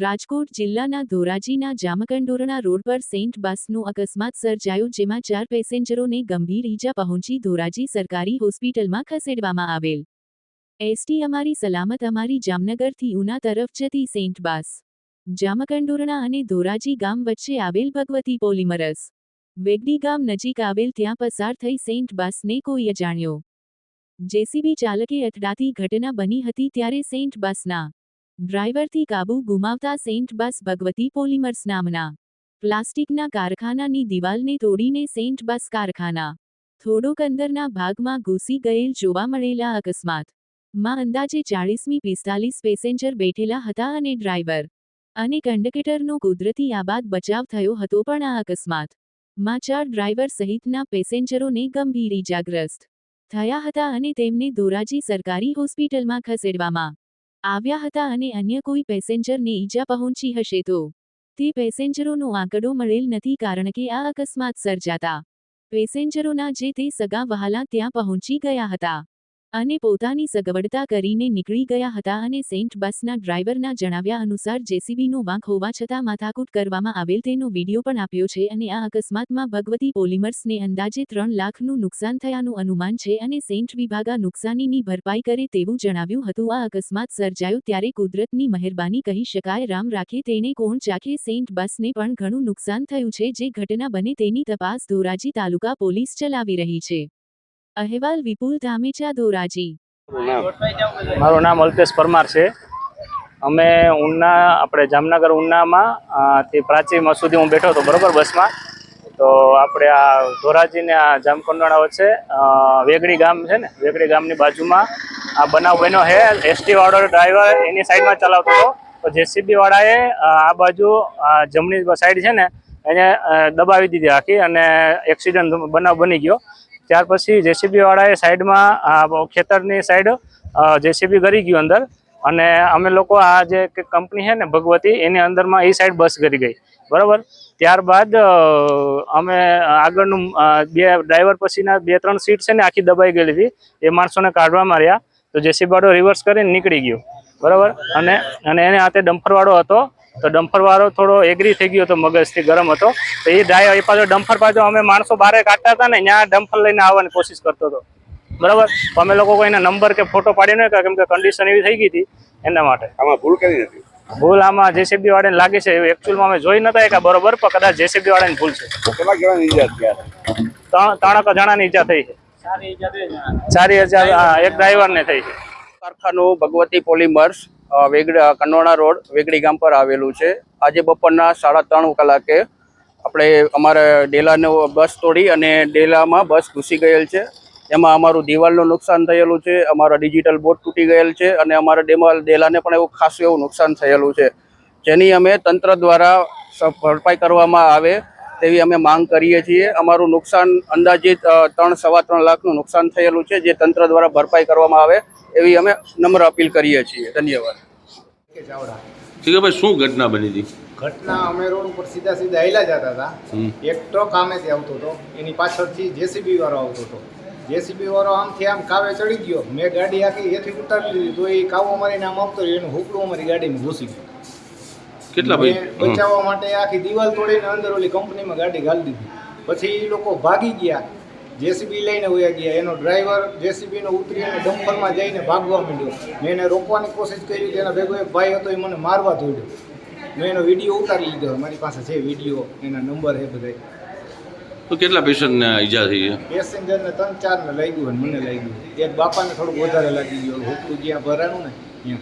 રાજકોટ જિલ્લાના ધોરાજીના જામકંડોરણા રોડ પર સેન્ટ બસનું અકસ્માત સર્જાયો જેમાં ચાર પેસેન્જરોને ગંભીર ઈજા પહોંચી ધોરાજી સરકારી હોસ્પિટલમાં ખસેડવામાં આવેલ. એસટી અમારી સલામત અમારી જામનગરથી ઉના તરફ જતી સેન્ટ બસ. જામકંડોરણા અને ધોરાજી ગામ વચ્ચે આવેલ ભગવતી પોલીમરસ. વેગડી ગામ નજીક આવેલ ત્યાં પસાર થઈ સેન્ટ બસને કોઈ અજાણ્યો. જેસીબી ચાલકે અથડાતી ઘટના બની હતી ત્યારે સેન્ટ બસના ડ્રાઈવરથી કાબુ ગુમાવતા સેન્ટ બસ ભગવતી પોલિમર્સ નામના પ્લાસ્ટિકના કારખાનાની દિવાલને તોડીને સેન્ટ બસ કારખાના થોડોક અંદરના ભાગમાં ઘૂસી ગયેલ જોવા મળેલા અકસ્માત. માં અંદાજે ચાળીસમી પિસ્તાલીસ પેસેન્જર બેઠેલા હતા અને ડ્રાઈવર અને કંડક્ટરનો કુદરતી આબાદ બચાવ થયો હતો પણ આ અકસ્માતમાં ચાર ડ્રાઈવર સહિતના પેસેન્જરોને ગંભીર ઈજાગ્રસ્ત થયા હતા અને તેમને ધોરાજી સરકારી હોસ્પિટલમાં ખસેડવામાં આવ્યા હતા અને અન્ય કોઈ પેસેન્જરને ઈજા પહોંચી હશે તો? તે પેસેન્જરોનો આંકડો મળેલ નથી કારણ કે આ અકસ્માત સર્જાતા. પેસેન્જરોના જે તે સગા વહાલા ત્યાં પહોંચી ગયા હતા. અને પોતાની સગવડતા કરીને નીકળી ગયા હતા અને સેન્ટ બસના ડ્રાઈવરના જણાવ્યા અનુસાર જેસીબીનો વાંક હોવા છતાં માથાકૂટ કરવામાં આવેલ તેનો વીડિયો પણ આપ્યો છે અને આ અકસ્માતમાં ભગવતી પોલિમર્સને અંદાજે ત્રણ લાખનું નુકસાન થયાનું અનુમાન છે અને સેન્ટ વિભાગા નુકસાનીની ભરપાઈ કરે તેવું જણાવ્યું હતું. આ અકસ્માત સર્જાયો ત્યારે કુદરતની મહેરબાની કહી શકાય રામ રાખે તેને કોણ ચાખે સેન્ટ બસને પણ ઘણું નુકસાન થયું છે. જે ઘટના બને તેની તપાસ ધોરાજી તાલુકા પોલીસ ચલાવી રહી છે. અહેવાલ વિપુલ ધામેચા ધોરાજી. મારું નામ અલ્પેશ પરમાર છે. અમે ઉના, આપણે જામનગર ઉનામાં થી પ્રાચી મસૂદી હું બેઠો હતો, બરોબર બસમાં. તો આપણે આ ધોરાજીને આ જામકંડોળા વચ્ચે વેગડી ગામ છે ને, વેગડી ગામની બાજુમાં આ બનાવ બન્યો છે એસટી વાળો ડ્રાઈવર એની સાઈડમાં ચલાવતો હતો. તો જેસીબી વાળાએ આ બાજુ જમણી સાઈડ છે ને, એને દબાવી દીધી આખી અને એક્સિડન્ટ બનાવ બની ગયો. ત્યાર પછી જેસીબી વાળાએ સાઈડમાં ખેતરની સાઈડ જેસીબી ગરી ગયું અંદર. અને અમે લોકો આ જે કંપની છે ને, ભગવતી, એની અંદરમાં એ સાઈડ બસ કરી ગઈ. બરાબર? ત્યારબાદ અમે આગળનું બે ડ્રાઈવર પછીના બે, ત્રણ સીટ છે ને, આખી દબાઈ ગયેલી હતી. એ માણસોને કાઢવા માર્યા. તો જેસીબી રિવર્સ કરીને નીકળી ગયો. બરાબર? અને અને એને હાથે ડમ્ફરવાળો હતો. તો ડમ્ફર વાળો થોડો એગ્રી થઈ ગયો હતો મગજથી ગરમ હતો. તો એ ડ્રાઈવર એ પાછો ડમ્ફર પાછો અમે માણસો બહાર કાઢતા હતા ને ત્યાં ડમ્ફર લઈને આવવાની કોશિશ કરતો હતો. બરાબર? તો અમે લોકો કોઈને નંબર કે ફોટો પાડી નહીં કેમ કે કન્ડિશન એવી થઈ ગઈ હતી એના માટે. આમાં ભૂલ કરી નથી ભૂલ આમાં જેસીબી વાળાને લાગે છે એકચ્યુઅલમાં અમે જોઈ નતા કે બરોબર પણ કદાચ જેસીબી વાળાની ભૂલ છે. કેટલા જણાની ઈજા થઈ ત્રણ ત્રણક જણાની ઈજા થઈ છે. ચારી હજાર હા, એક ડ્રાઈવરને થઈ છે. કારખાનું ભગવતી પોલિમર્સ વેગડા કનોણા રોડ વેગડી ગામ પર આવેલું છે. આજે બપોરના સાડા ત્રણ કલાકે આપણે અમારે ડેલાને બસ તોડી અને ડેલામાં બસ ઘૂસી ગયેલ છે. એમાં અમારું દિવાલનું નુકસાન થયેલું છે, અમારા ડિજિટલ બોર્ડ તૂટી ગયેલ છે અને અમારા ડેમાલ, ડેલાને પણ એવું ખાસું એવું નુકસાન થયેલું છે. જેની અમે તંત્ર દ્વારા ભરપાઈ કરવામાં આવે તેવી અમે માંગ કરીએ છીએ. અમારું નુકસાન અંદાજિત ત્રણ, સવા ત્રણ લાખનું નુકસાન થયેલું છે, જે તંત્ર દ્વારા ભરપાઈ કરવામાં આવે એવી અમે નમ્ર અપીલ કરીએ છીએ. ધન્યવાદ. ચાવડા. ઠીક શું ઘટના બની હતી? ઘટના અમે રોડ ઉપર સીધા સીધા હેલા જતા હતા. એક ટ્રક આમેથી આવતો હતો. એની પાછળથી જેસીબી વાળો આવતો હતો. જેસીબી વાળો આમથી આમ કાવે ચડી ગયો. મેં ગાડી આખી એથી ઉતારી લીધી તો એ કાવો મારીને આમ આપતો એનું હુકડું અમારી ગાડીમાં ઘૂસી ગયું. કેટલા ભાઈ? બચાવવા માટે આખી દિવાલ તોડીને અંદર ઓલી કંપનીમાં ગાડી ગાળી દીધી. પછી એ લોકો ભાગી ગયા. જેસીબી લઈને વયા ગયા. એનો ડ્રાઈવર જેસીબીનો ઉતરીને ડમ્પરમાં જઈને ભાગવા માંડ્યો. મેં એને રોકવાની કોશિશ કરી કે એના ભેગો એક ભાઈ હતો એ મને મારવા દોડ્યો. મેં એનો વીડિયો ઉતારી લીધો. મારી પાસે છે વીડિયો એના નંબર છે બધા તો કેટલા પેશન્ટને ઈજા થઈ છે? પેસેન્જરને ત્રણ ચારને લાગ્યું અને મને લાગ્યું. એક બાપાને થોડુંક વધારે લાગી ગયું. હોટલું જ્યાં ભરાયું ને ત્યાં.